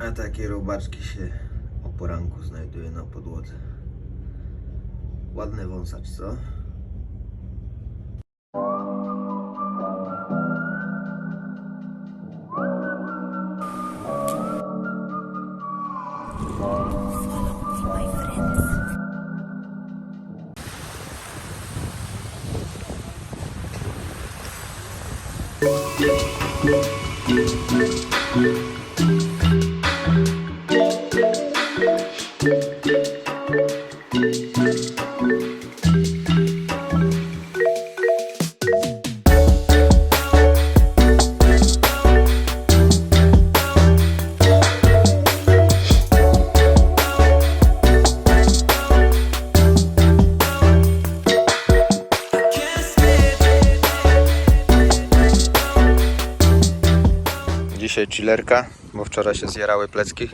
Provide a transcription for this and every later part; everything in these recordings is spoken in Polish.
A takie robaczki się o poranku znajduje na podłodze. Ładny wąsacz, co? Dzisiaj chillerka, bo wczoraj się zjarały plecki.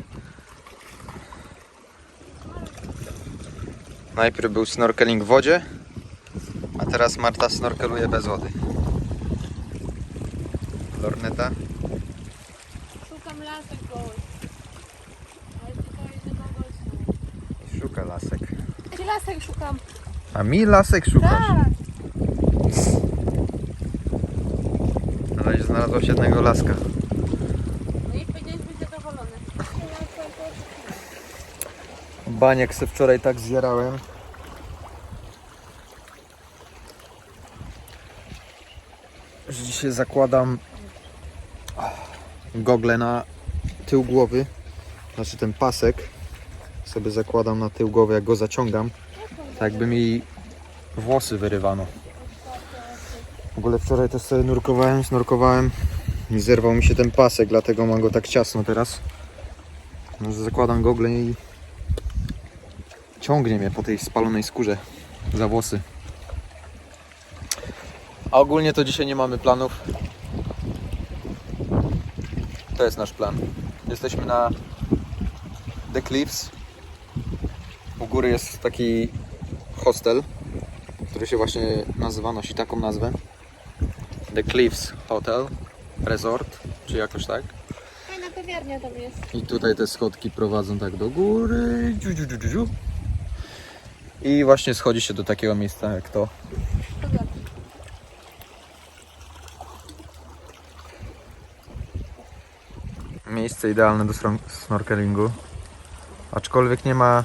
Najpierw był snorkeling w wodzie, a teraz Marta snorkeluje bez wody. Lorneta. Szukam lasek goły. Ale tylko jednego gościa. Szuka lasek. Gdzie lasek szukam? A mi lasek szukasz? Tak. Na razie znalazłaś jednego laska. No i powiedziałeś być zadowolony. Baniek se wczoraj tak zjarałem. Że dzisiaj zakładam gogle na tył głowy. Znaczy ten pasek sobie zakładam na tył głowy, jak go zaciągam. Tak jakby mi włosy wyrywano. W ogóle wczoraj też sobie nurkowałem, snorkowałem i zerwał mi się ten pasek, dlatego mam go tak ciasno teraz. No, że zakładam gogle i ciągnie mnie po tej spalonej skórze za włosy. A ogólnie to dzisiaj nie mamy planów. To jest nasz plan. Jesteśmy na The Cliffs. U góry jest taki hostel, który się właśnie nazywa, nosi taką nazwę. The Cliffs Hotel Resort, czy jakoś tak. Fajna kawiarnia tam jest. I tutaj te schodki prowadzą tak do góry. Dziu, dziu, dziu, dziu. I właśnie schodzi się do takiego miejsca jak to. Miejsce idealne do snorkelingu. Aczkolwiek nie ma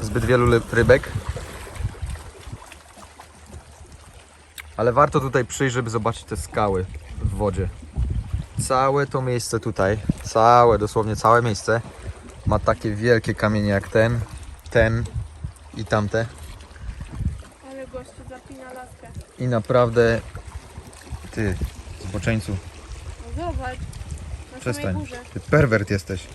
zbyt wielu rybek. Ale warto tutaj przyjść, żeby zobaczyć te skały w wodzie. Całe to miejsce tutaj, całe, dosłownie całe miejsce ma takie wielkie kamienie jak ten, ten i tamte. Ale gościu zapina laskę. I naprawdę, ty, zboczeńcu, No zobacz. Na przestań. górze. Ty perwert jesteś.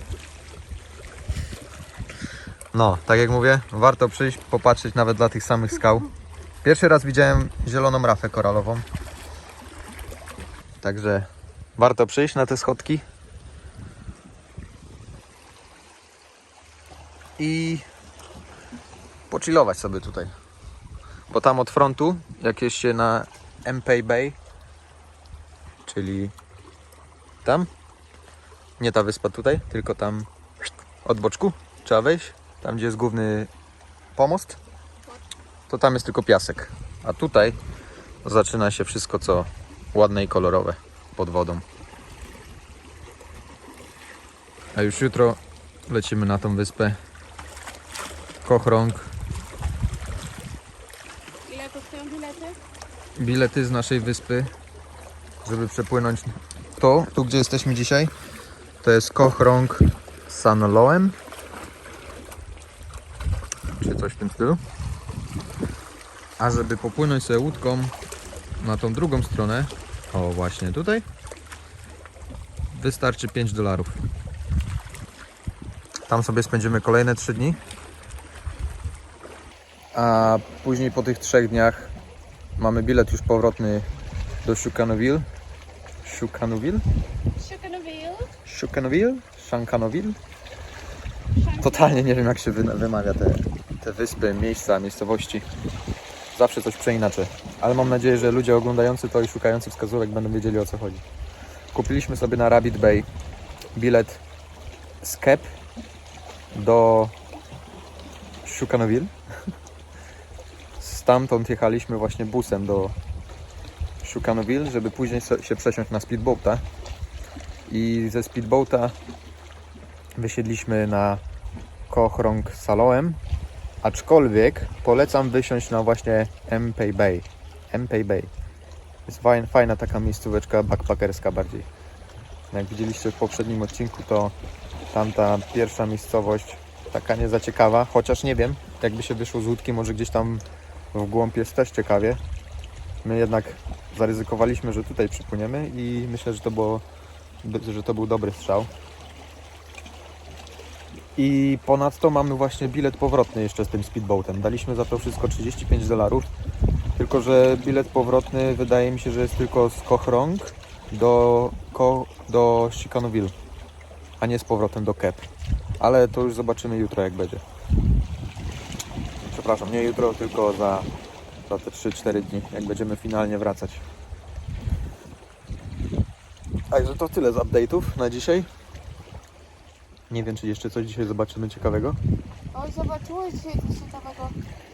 No, tak jak mówię, warto przyjść, popatrzeć nawet dla tych samych skał. Pierwszy raz widziałem zieloną rafę koralową. Także warto przyjść na te schodki. I pochillować sobie tutaj. Bo tam od frontu, jak jest się na MP Bay, czyli tam, nie ta wyspa tutaj, tylko tam od boczku trzeba wejść, tam gdzie jest główny pomost, to tam jest tylko piasek. A tutaj zaczyna się wszystko co ładne i kolorowe pod wodą. A już jutro lecimy na tą wyspę Kochrąg. Ile kosztują bilety? Bilety z naszej wyspy, żeby przepłynąć to, tu gdzie jesteśmy dzisiaj, to jest Kochrąg San Loem czy coś w tym stylu. A żeby popłynąć sobie łódką na tą drugą stronę, o właśnie tutaj, wystarczy 5 dolarów. Tam sobie spędzimy kolejne 3 dni. A później po tych trzech dniach mamy bilet już powrotny do Shukanoville. Shukanoville? Shukanoville. Shukanoville? Shankanoville? Totalnie nie wiem jak się wy- wymawia te, te wyspy, miejsca, miejscowości. Zawsze coś przeinaczę. Ale mam nadzieję, że ludzie oglądający to i szukający wskazówek będą wiedzieli o co chodzi. Kupiliśmy sobie na Rabbit Bay bilet z Kep do Shukanoville. Stamtąd jechaliśmy właśnie busem do Shukanoville, żeby później się przesiąść na speedboata. I ze speedboata wysiedliśmy na Kochrong Saloem, aczkolwiek polecam wysiąść na właśnie MP Bay. MP Bay. Jest fajna, fajna taka miejscóweczka backpackerska bardziej. Jak widzieliście w poprzednim odcinku, to tamta pierwsza miejscowość taka nie za ciekawa, chociaż nie wiem, jakby się wyszło z łódki, może gdzieś tam w głąb jest też ciekawie. My jednak zaryzykowaliśmy, że tutaj przypłyniemy i myślę, że to było, że to był dobry strzał. I ponadto mamy właśnie bilet powrotny jeszcze z tym speedboatem. Daliśmy za to wszystko 35 dolarów. Tylko, że bilet powrotny wydaje mi się, że jest tylko z Kochrong do, Ko, do Chicanoville, a nie z powrotem do Kep. Ale to już zobaczymy jutro jak będzie. Przepraszam, nie jutro, tylko za, za te 3-4 dni, jak będziemy finalnie wracać. Także to tyle z update'ów na dzisiaj. Nie wiem, czy jeszcze coś dzisiaj zobaczymy ciekawego. O, zobaczyłeś dzisiaj coś ciekawego.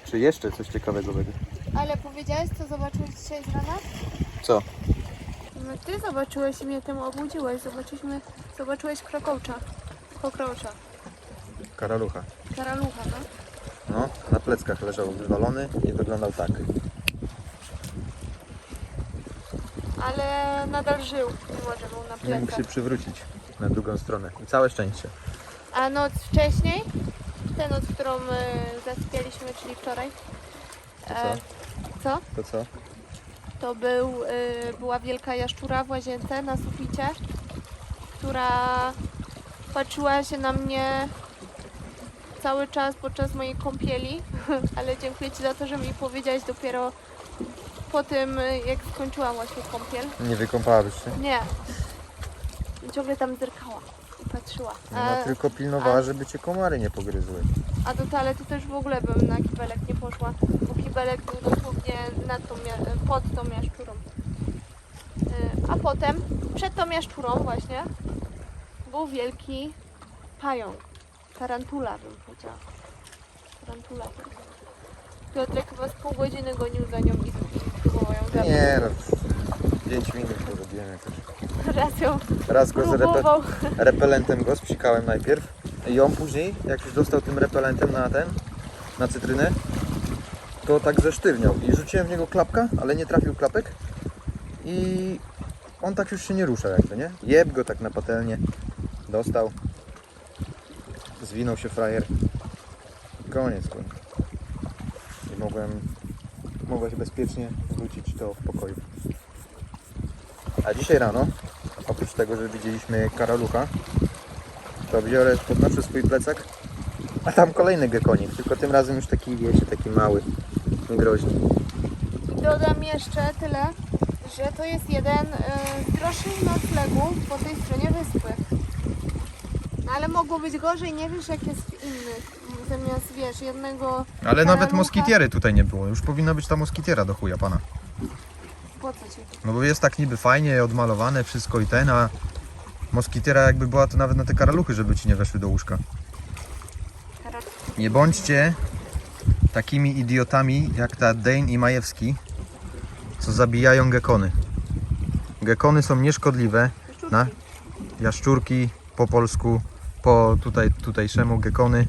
Czy jeszcze coś ciekawego będzie? Ale powiedziałeś, co zobaczyłeś dzisiaj z rana? Co? No ty zobaczyłeś i mnie tym obudziłeś. Zobaczyliśmy, zobaczyłeś krokołcza. Kokrołcza. Karalucha. Karalucha, no. No, na pleckach leżał wywalony i wyglądał tak. Ale nadal żył, mimo że był na Nie mógł się plecach. przywrócić na drugą stronę. I całe szczęście. A noc wcześniej, tę noc, którą y, zasypialiśmy, czyli wczoraj, To e, co? To co? To był, y, była wielka jaszczura w łazience na suficie, która patrzyła się na mnie cały czas podczas mojej kąpieli, ale dziękuję Ci za to, że mi powiedziałeś dopiero po tym, jak skończyłam właśnie kąpiel. Nie wykąpałabyś się? Nie. Ciągle tam zerkała i patrzyła. Ona A, No, tylko pilnowała, a- żeby cię komary nie pogryzły. a do toalety też w ogóle bym na kibelek nie poszła, bo kibelek był dosłownie nad tą, pod tą jaszczurą. Y, A potem, przed tą jaszczurą właśnie, był wielki pająk. Tarantula bym powiedziała. Tarantula. Piotrek chyba z pół godziny gonił za nią i próbował ją zabić. Nie no, 5 minut to robiłem jakoś. Raz ją Raz go z repe próbował. repelentem go spsikałem najpierw i on później, jak już dostał tym repelentem na ten, na cytrynę, to tak zesztywniał i rzuciłem w niego klapka, ale nie trafił klapek i on tak już się nie rusza jakby, nie? Jeb go tak na patelnię, dostał, zwinął się frajer, koniec kurwa. I mogłem, mogłeś bezpiecznie wrócić do pokoju. A dzisiaj rano, oprócz tego, że widzieliśmy karalucha, to biorę, podnoszę swój plecak, a tam kolejny gekonik, tylko tym razem już taki, wiecie, taki mały, groźny. Dodam jeszcze tyle, że to jest jeden y, z droższych noclegów po tej stronie wyspy. Ale mogło być gorzej, nie wiesz jak jest w innych. Zamiast wiesz, jednego Ale nawet Karalucha. moskitiery tutaj nie było, już powinna być ta moskitiera do chuja pana. po co ci? No bo jest tak niby fajnie odmalowane wszystko i ten, a moskitiera jakby była to nawet na te karaluchy, żeby ci nie weszły do łóżka. Nie bądźcie takimi idiotami jak ta Dane i Majewski, co zabijają gekony. Gekony są nieszkodliwe, Szczurki. Na? jaszczurki po polsku, po tutaj, tutejszemu gekony.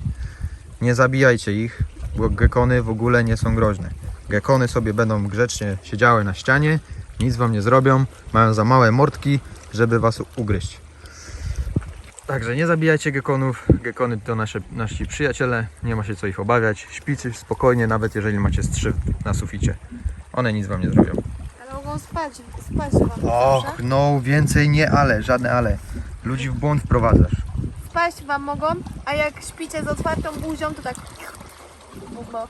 Nie zabijajcie ich, bo gekony w ogóle nie są groźne. Gekony sobie będą grzecznie siedziały na ścianie, nic wam nie zrobią, mają za małe mordki, żeby was ugryźć. Także nie zabijajcie gekonów. Gekony to nasze, nasi przyjaciele, nie ma się co ich obawiać. Śpicie spokojnie, nawet jeżeli macie strzyw na suficie. One nic wam nie zrobią. Ale mogą spać, spać wam Och, no więcej nie ale, żadne ale. Ludzi w błąd wprowadzasz. Spać wam mogą, a jak śpicie z otwartą buzią, to tak... Bubo.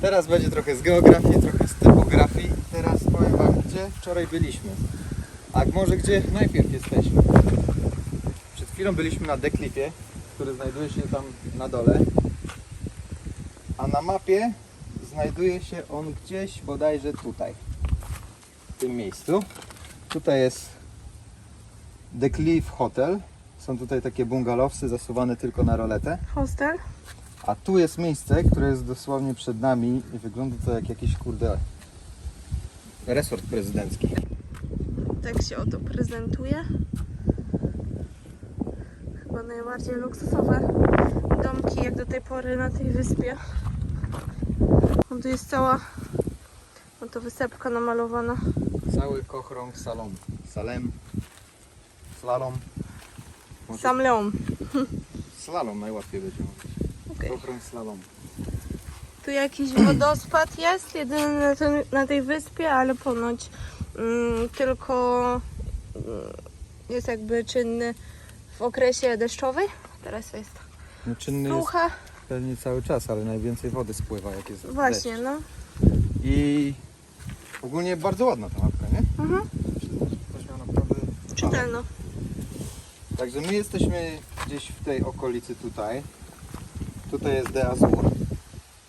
Teraz będzie trochę z geografii, trochę z typografii. Teraz powiem wam, gdzie wczoraj byliśmy. A może gdzie najpierw jesteśmy. Chwilą byliśmy na deklifie, który znajduje się tam na dole. A na mapie znajduje się on gdzieś bodajże tutaj. W tym miejscu. Tutaj jest The Cliff Hotel. Są tutaj takie bungalowsy zasuwane tylko na roletę. Hostel. A tu jest miejsce, które jest dosłownie przed nami i wygląda to jak jakiś kurde resort prezydencki. Tak się oto prezentuje. Najbardziej luksusowe domki jak do tej pory na tej wyspie. No tu jest cała oto wysepka namalowana. Cały kochrąg salon. Salem. Slalom. Może- Sam Leon. Slalom najłatwiej będzie mówić. Okej. Kochrąg slalom. Tu jakiś wodospad jest, jedyny na, ten, na tej wyspie, ale ponoć mm, tylko mm, jest jakby czynny w okresie deszczowym. Teraz jest No, czynny jest suche. pewnie cały czas, ale najwięcej wody spływa jak jest Właśnie, deszcz. no. I ogólnie bardzo ładna ta mapka, nie? Mhm. Naprawdę... Czytelno. Także my jesteśmy gdzieś w tej okolicy tutaj. Tutaj jest De Azur.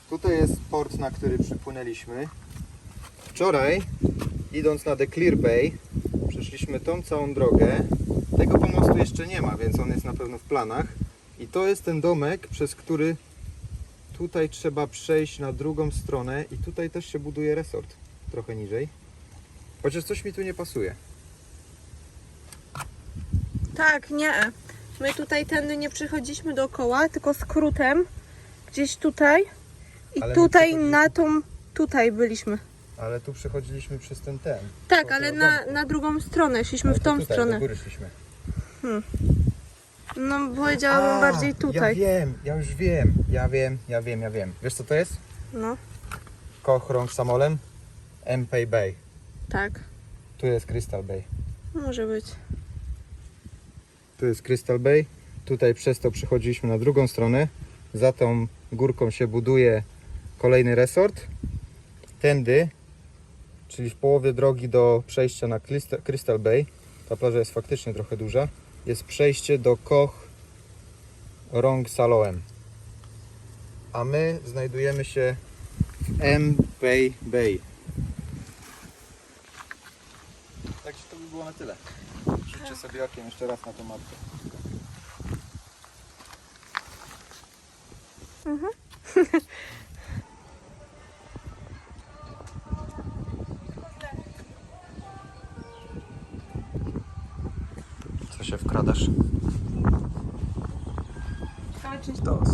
Tutaj jest port, na który przypłynęliśmy. Wczoraj, idąc na The Clear Bay, przeszliśmy tą całą drogę. Tego pomostu jeszcze nie ma, więc on jest na pewno w planach. I to jest ten domek, przez który tutaj trzeba przejść na drugą stronę i tutaj też się buduje resort, trochę niżej. Chociaż coś mi tu nie pasuje. Tak, nie. My tutaj tędy nie przychodziliśmy dookoła, tylko skrótem. Gdzieś tutaj. I Ale my tutaj na tą. Tutaj byliśmy. Ale tu przechodziliśmy przez ten ten. Tak, ale na, domku. na drugą stronę. Szliśmy Ale w to tą tutaj, stronę. Do góry szliśmy. No powiedziałabym A, bardziej Ja tutaj. wiem, ja już wiem, ja wiem, ja wiem, ja wiem. Wiesz co to jest? No, Kochrąg samolem MP Bay. tak. Tu jest Crystal Bay. Może być. Tu jest Crystal Bay. Tutaj przez to przechodziliśmy na drugą stronę. Za tą górką się buduje kolejny resort. Tędy, czyli w połowie drogi do przejścia na Crystal Bay, ta plaża jest faktycznie trochę duża, jest przejście do Koch Rong Saloem. A my znajdujemy się w M Bay Bay. Także to by było na tyle. Rzućcie sobie okiem jeszcze raz na tą mapkę. Co się wkradasz? Ciekawe czy... Dos.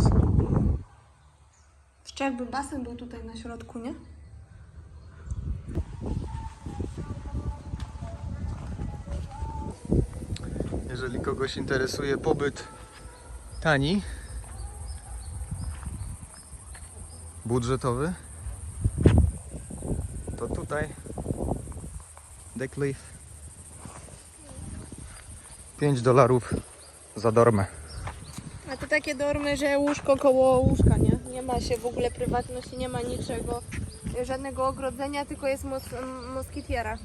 Jeszcze jakby basen był tutaj na środku, nie? Jeżeli kogoś interesuje pobyt tani, budżetowy, to tutaj The Cliff 5 dolarów za dormę. A to takie dormy, że łóżko koło łóżka, nie? Nie ma się w ogóle prywatności, nie ma niczego, żadnego ogrodzenia, tylko jest mos moskitiera.